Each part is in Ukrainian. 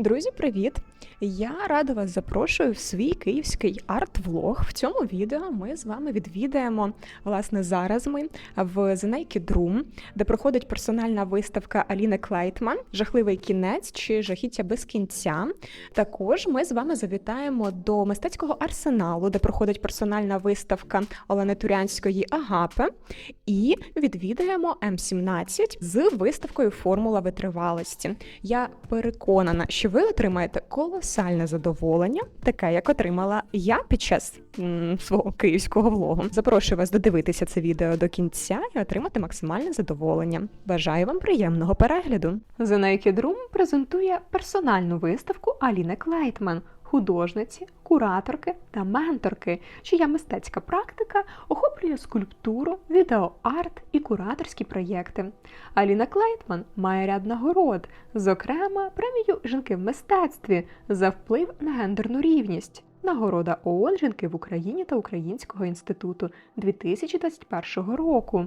Друзі, привіт! Я рада вас запрошую в свій київський арт-влог. В цьому відео ми з вами відвідаємо власне зараз ми в Naked Room, де проходить персональна виставка Аліни Клейтман Жахливий кінець чи жахіття без кінця. Також ми з вами завітаємо до мистецького арсеналу, де проходить персональна виставка Олени Турянської Агапи, і відвідаємо М17 з виставкою Формула витривалості. Я переконана, що ви отримаєте колосальне задоволення, таке як отримала я під час м, свого київського влогу. Запрошую вас додивитися це відео до кінця і отримати максимальне задоволення. Бажаю вам приємного перегляду. The Naked Room презентує персональну виставку Аліни Клейтман, художниці, кураторки та менторки, чия мистецька практика охоплює скульптуру, відеоарт і кураторські проєкти. Аліна Клейтман має ряд нагород, зокрема премію Жінки в мистецтві за вплив на гендерну рівність. Нагорода ООН жінки в Україні та Українського інституту 2021 року.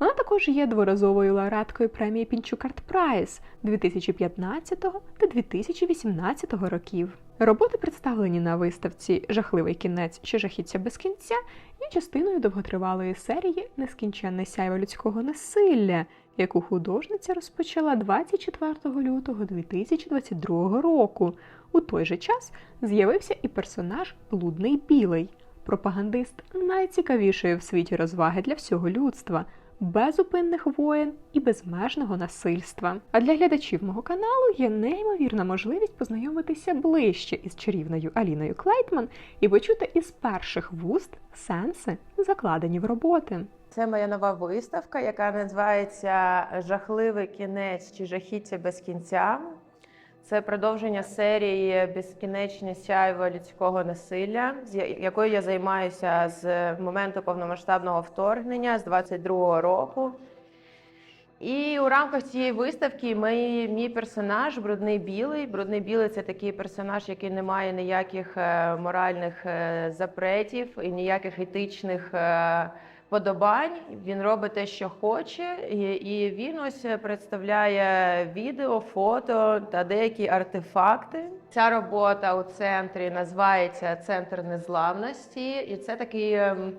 Вона також є дворазовою лауреаткою премії Пінчук Арт Прайс 2015 та 2018 років. Роботи, представлені на виставці Жахливий кінець чи жахіття без кінця, є частиною довготривалої серії Нескінченне сяйво людського насилля, яку художниця розпочала 24 лютого 2022 року. У той же час з'явився і персонаж Блудний Білий, пропагандист найцікавішої в світі розваги для всього людства, безупинних воєн і безмежного насильства. А для глядачів мого каналу є неймовірна можливість познайомитися ближче із чарівною Аліною Клейтман і почути із перших вуст сенси, закладені в роботи. Це моя нова виставка, яка називається Жахливий кінець чи жахіття без кінця. Це продовження серії Безкінечне сяйво людського насилля, з якою я займаюся з моменту повномасштабного вторгнення з 22-го року. І у рамках цієї виставки мій, мій персонаж брудний білий. Брудний білий це такий персонаж, який не має ніяких е, моральних е, запретів і ніяких етичних е, подобань. Він робить те, що хоче, і, і він ось представляє відео, фото та деякі артефакти. Ця робота у центрі називається Центр незламності, і це такий. ем,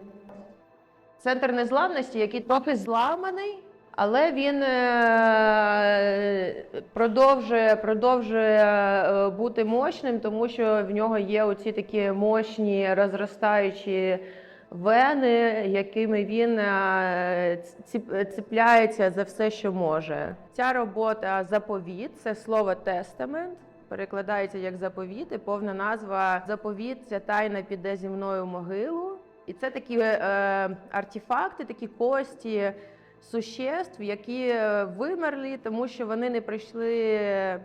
Центр незламності, який трохи зламаний, але він е, продовжує, продовжує е, бути мощним, тому що в нього є оці такі мощні розростаючі вени, якими він е, ціпляється за все, що може. Ця робота заповіт це слово тестамент. Перекладається як заповіт, і повна назва заповіт ця тайна піде зі мною в могилу. І це такі е, артефакти, такі кості существ, які е, вимерли, тому що вони не пройшли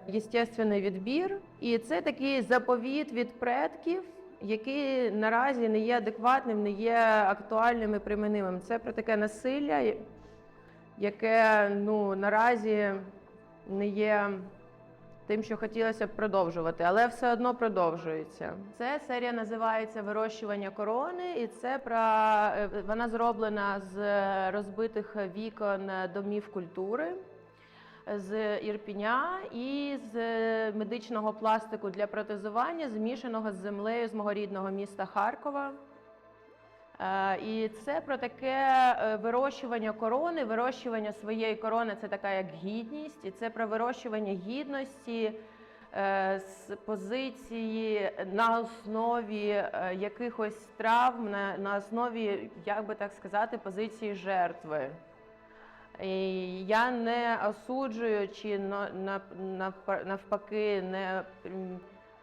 єстественний відбір. І це такий заповіт від предків, який наразі не є адекватним, не є актуальним і применимим. Це про таке насилля, яке ну наразі не є тим, що хотілося б продовжувати, але все одно продовжується. Це серія називається Вирощування корони, і це про е, вона зроблена з розбитих вікон домів культури. З ірпіня і з медичного пластику для протезування, змішаного з землею з мого рідного міста Харкова. Е, І це про таке е, вирощування корони, вирощування своєї корони це така як гідність, і це про вирощування гідності е, з позиції на основі е, якихось травм, на, на основі, як би так сказати, позиції жертви. Я не осуджую чи на- на- навпа- навпаки не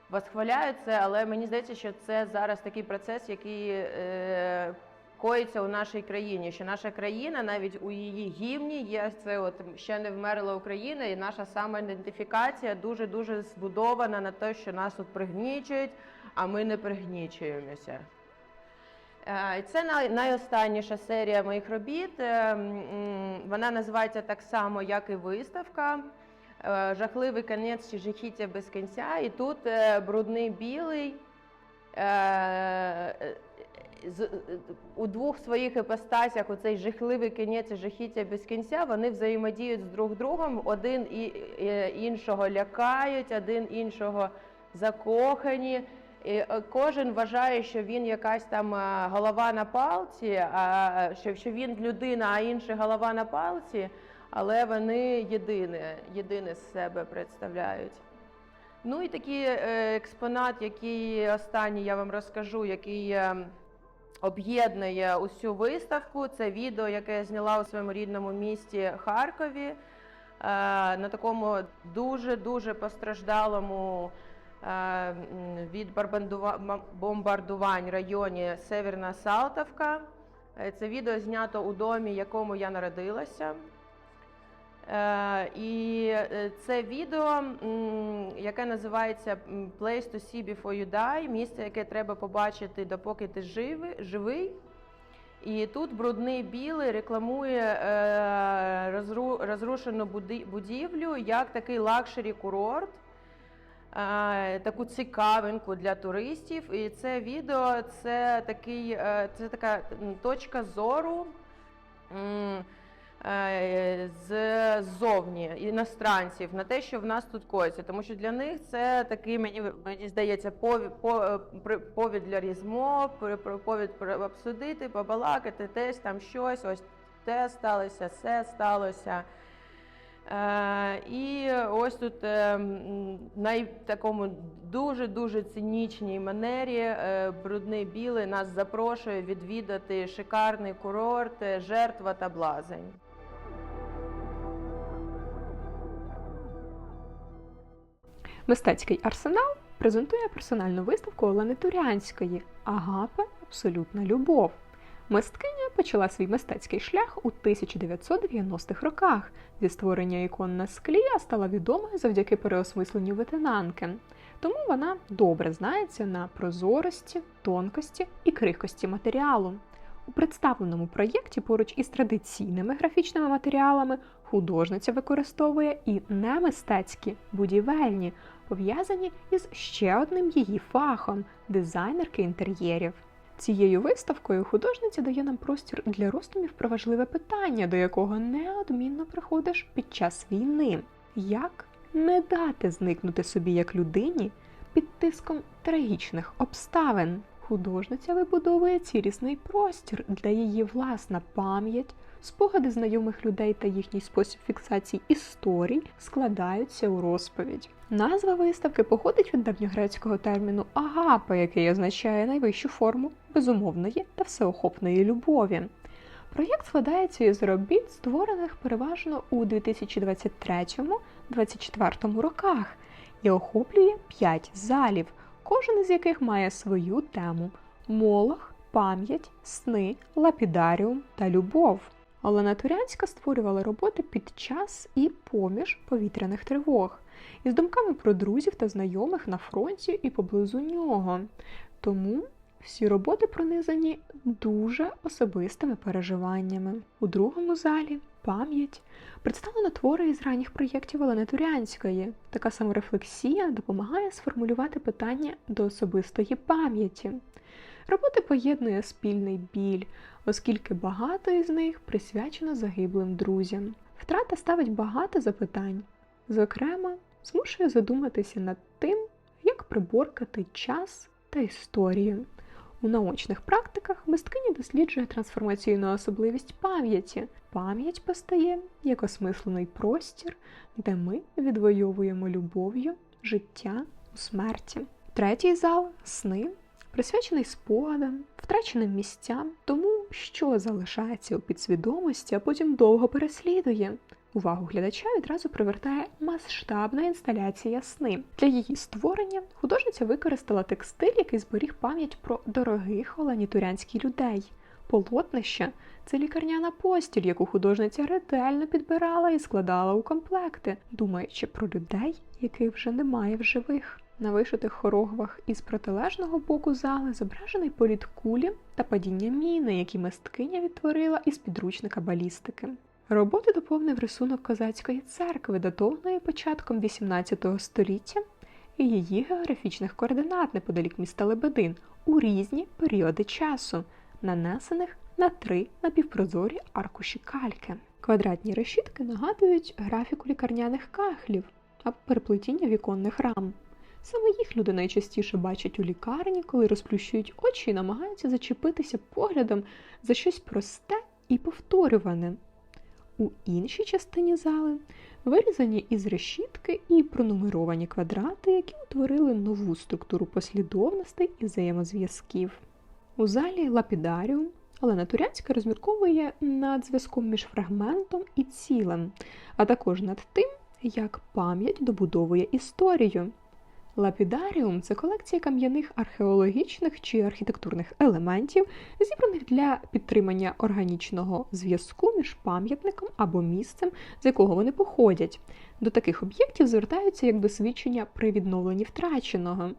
восхваляю це, але мені здається, що це зараз такий процес, який е, коїться у нашій країні. Що наша країна навіть у її гімні є це от ще не вмерла Україна, і наша самоідентифікація дуже дуже збудована на те, що нас тут пригнічують, а ми не пригнічуємося. Це найостанніша серія моїх робіт. Е, Вона називається так само, як і виставка. Е, Жахливий конець чи жахіття без кінця. І тут е, брудний білий. У двох своїх іпостасях оцей жахливий кінець і жахіття без кінця, вони взаємодіють з друг другом, один іншого лякають, один іншого закохані. І е, кожен вважає, що він якась там е, голова на палці, а що, що він людина, а інший голова на палці, але вони єдине, єдине з себе представляють. Ну і такий е, експонат, який останній я вам розкажу, який е, об'єднує усю виставку. Це відео, яке я зняла у своєму рідному місті Харкові е, на такому дуже дуже постраждалому е, від барбандува- ма- бомбардувань районі Северна Салтовка. Е, Це відео знято у домі, в якому я народилася. Е, І е, це відео, яке називається Place to see before you die, місце, яке треба побачити, допоки ти живий. І тут брудний білий рекламує е, розрушену будівлю як такий лакшері курорт, е, таку цікавинку для туристів. І це відео це такий, е, це така точка зору. е, ззовні іностранців на те, що в нас тут коїться, тому що для них це такий мені мені здається повід, повід для при- повід обсудити, побалакати, десь там щось, ось те сталося, це сталося. Е, і ось тут е, м, най такому дуже дуже цинічній манері е, брудний білий нас запрошує відвідати шикарний курорт жертва та блазень. Мистецький арсенал презентує персональну виставку Олени Турянської Агапа Абсолютна любов. Мисткиня почала свій мистецький шлях у 1990-х роках зі створення ікон на склі, а стала відомою завдяки переосмисленню ветенанки. Тому вона добре знається на прозорості, тонкості і крихкості матеріалу. У представленому проєкті поруч із традиційними графічними матеріалами художниця використовує і немистецькі будівельні, пов'язані із ще одним її фахом дизайнерки інтер'єрів. Цією виставкою художниця дає нам простір для роздумів про важливе питання, до якого неодмінно приходиш під час війни: як не дати зникнути собі як людині під тиском трагічних обставин. Художниця вибудовує цілісний простір, де її власна пам'ять, спогади знайомих людей та їхній спосіб фіксації історій складаються у розповідь. Назва виставки походить від давньогрецького терміну агапа, який означає найвищу форму безумовної та всеохопної любові. Проєкт складається із робіт, створених переважно у 2023-2024 роках, і охоплює п'ять залів, кожен із яких має свою тему: молох, пам'ять, сни, лапідаріум та любов. Олена Турянська створювала роботи під час і поміж повітряних тривог із думками про друзів та знайомих на фронті і поблизу нього. Тому всі роботи пронизані дуже особистими переживаннями. У другому залі пам'ять представлено твори із ранніх проєктів Олени Турянської. Така саморефлексія допомагає сформулювати питання до особистої пам'яті. Роботи поєднує спільний біль, оскільки багато із них присвячено загиблим друзям. Втрата ставить багато запитань, зокрема, змушує задуматися над тим, як приборкати час та історію. У наочних практиках мисткиня досліджує трансформаційну особливість пам'яті. Пам'ять постає як осмислений простір, де ми відвоюємо любов'ю життя у смерті. Третій зал сни присвячений спогадам, втраченим місцям, тому що залишається у підсвідомості, а потім довго переслідує. Увагу глядача відразу привертає масштабна інсталяція сни. Для її створення художниця використала текстиль, який зберіг пам'ять про дорогих оленітурянських людей. Полотнище це лікарняна постіль, яку художниця ретельно підбирала і складала у комплекти, думаючи про людей, яких вже немає в живих. На вишитих хорогвах із протилежного боку зали зображений політ кулі та падіння міни, які мисткиня відтворила із підручника балістики. Роботи доповнив рисунок козацької церкви, датованої початком XVIII століття, і її географічних координат неподалік міста Лебедин у різні періоди часу, нанесених на три напівпрозорі аркуші кальки. Квадратні решітки нагадують графіку лікарняних кахлів або переплетіння віконних рам. Саме їх люди найчастіше бачать у лікарні, коли розплющують очі і намагаються зачепитися поглядом за щось просте і повторюване. У іншій частині зали вирізані із решітки і пронумеровані квадрати, які утворили нову структуру послідовностей і взаємозв'язків. У залі лапідаріум Олена Турянська розмірковує над зв'язком між фрагментом і цілим, а також над тим, як пам'ять добудовує історію. Лапідаріум це колекція кам'яних археологічних чи архітектурних елементів, зібраних для підтримання органічного зв'язку між пам'ятником або місцем, з якого вони походять. До таких об'єктів звертаються як до свідчення при відновленні втраченого.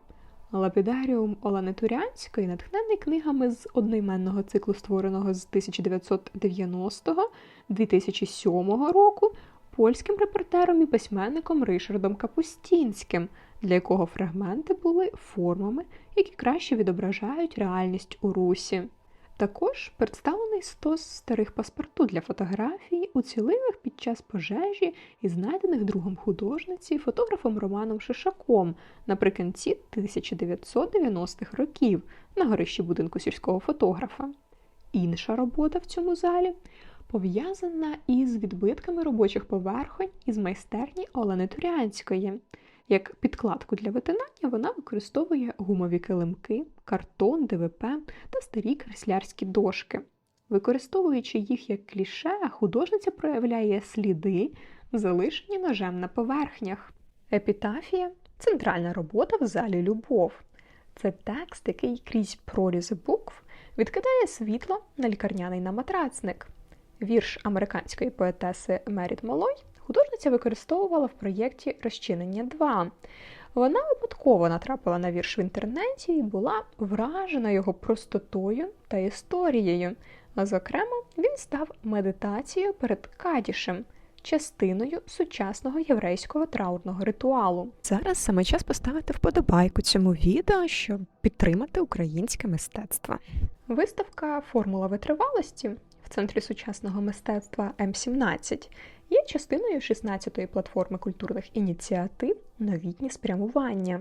Лапідаріум Олени Турянської натхнений книгами з одноіменного циклу, створеного з 1990-2007 року польським репортером і письменником Ришардом Капустінським, для якого фрагменти були формами, які краще відображають реальність у русі. Також представлений стос старих паспорту для фотографій, уцілілих під час пожежі і знайдених другом художниці фотографом Романом Шишаком наприкінці 1990-х років на горищі будинку сільського фотографа. Інша робота в цьому залі пов'язана із відбитками робочих поверхонь із майстерні Олени Турянської. Як підкладку для витинання вона використовує гумові килимки, картон, ДВП та старі креслярські дошки. Використовуючи їх як кліше, художниця проявляє сліди, залишені ножем на поверхнях. Епітафія центральна робота в залі Любов. Це текст, який крізь прорізи букв відкидає світло на лікарняний наматрацник. Вірш американської поетеси Меріт Малой художниця використовувала в проєкті Розчинення 2. Вона випадково натрапила на вірш в інтернеті і була вражена його простотою та історією. А зокрема, він став медитацією перед Кадішем, частиною сучасного єврейського траурного ритуалу. Зараз саме час поставити вподобайку цьому відео, щоб підтримати українське мистецтво. Виставка Формула витривалості в центрі сучасного мистецтва М17 є частиною 16-ї платформи культурних ініціатив Новітні спрямування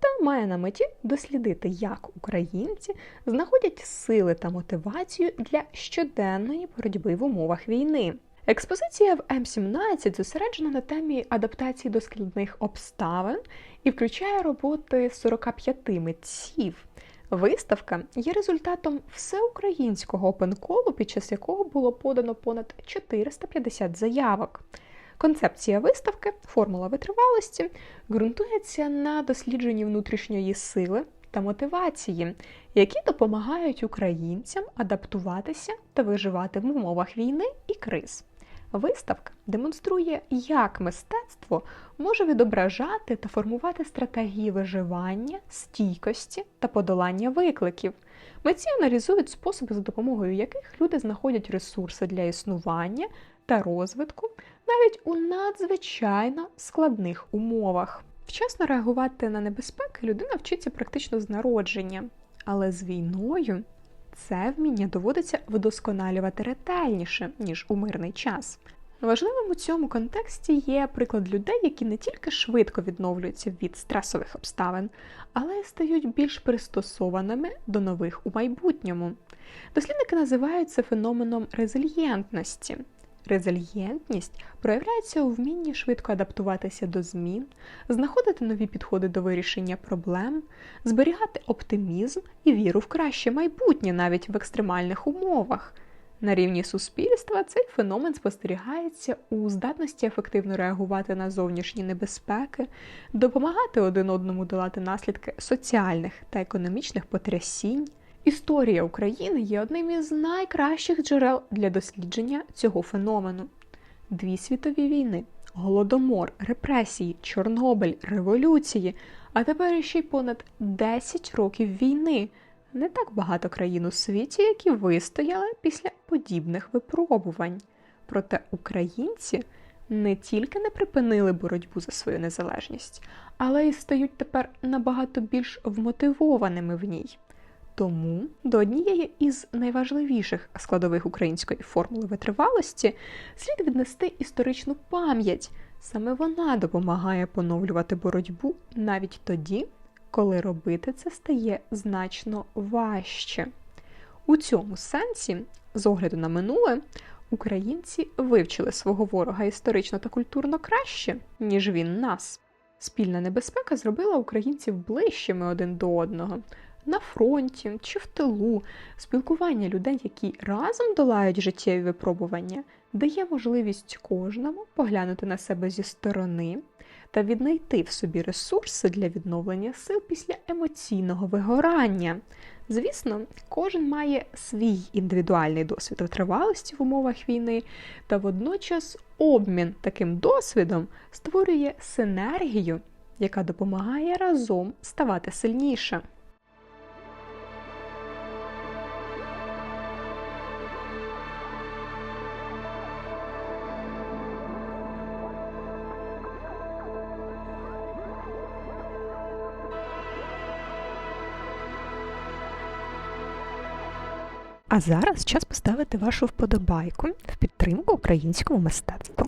та має на меті дослідити, як українці знаходять сили та мотивацію для щоденної боротьби в умовах війни. Експозиція в М17 зосереджена на темі адаптації до складних обставин і включає роботи 45 митців. Виставка є результатом всеукраїнського опенколу, під час якого було подано понад 450 заявок. Концепція виставки Формула витривалості ґрунтується на дослідженні внутрішньої сили та мотивації, які допомагають українцям адаптуватися та виживати в умовах війни і криз. Виставка демонструє, як мистецтво може відображати та формувати стратегії виживання, стійкості та подолання викликів. Митці аналізують способи, за допомогою яких люди знаходять ресурси для існування та розвитку навіть у надзвичайно складних умовах. Вчасно реагувати на небезпеки людина вчиться практично з народження, але з війною це вміння доводиться вдосконалювати ретельніше, ніж у мирний час. Важливим у цьому контексті є приклад людей, які не тільки швидко відновлюються від стресових обставин, але й стають більш пристосованими до нових у майбутньому. Дослідники називають це феноменом резильєнтності. Резильєнтність проявляється у вмінні швидко адаптуватися до змін, знаходити нові підходи до вирішення проблем, зберігати оптимізм і віру в краще майбутнє навіть в екстремальних умовах. На рівні суспільства цей феномен спостерігається у здатності ефективно реагувати на зовнішні небезпеки, допомагати один одному долати наслідки соціальних та економічних потрясінь. Історія України є одним із найкращих джерел для дослідження цього феномену. Дві світові війни, голодомор, репресії, Чорнобиль, революції, а тепер ще й понад 10 років війни. Не так багато країн у світі, які вистояли після подібних випробувань. Проте українці не тільки не припинили боротьбу за свою незалежність, але й стають тепер набагато більш вмотивованими в ній. Тому до однієї із найважливіших складових української формули витривалості слід віднести історичну пам'ять. Саме вона допомагає поновлювати боротьбу навіть тоді, коли робити це стає значно важче. У цьому сенсі, з огляду на минуле, українці вивчили свого ворога історично та культурно краще, ніж він нас. Спільна небезпека зробила українців ближчими один до одного. На фронті чи в тилу спілкування людей, які разом долають життєві випробування, дає можливість кожному поглянути на себе зі сторони та віднайти в собі ресурси для відновлення сил після емоційного вигорання. Звісно, кожен має свій індивідуальний досвід витривалості в умовах війни, та водночас обмін таким досвідом створює синергію, яка допомагає разом ставати сильніше. А зараз час поставити вашу вподобайку в підтримку українському мистецтва.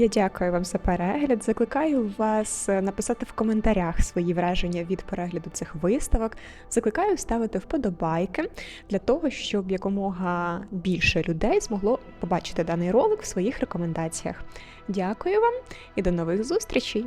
Я дякую вам за перегляд. Закликаю вас е, написати в коментарях свої враження від перегляду цих виставок. Закликаю ставити вподобайки для того, щоб якомога більше людей змогло побачити даний ролик в своїх рекомендаціях. Дякую вам і до нових зустрічей!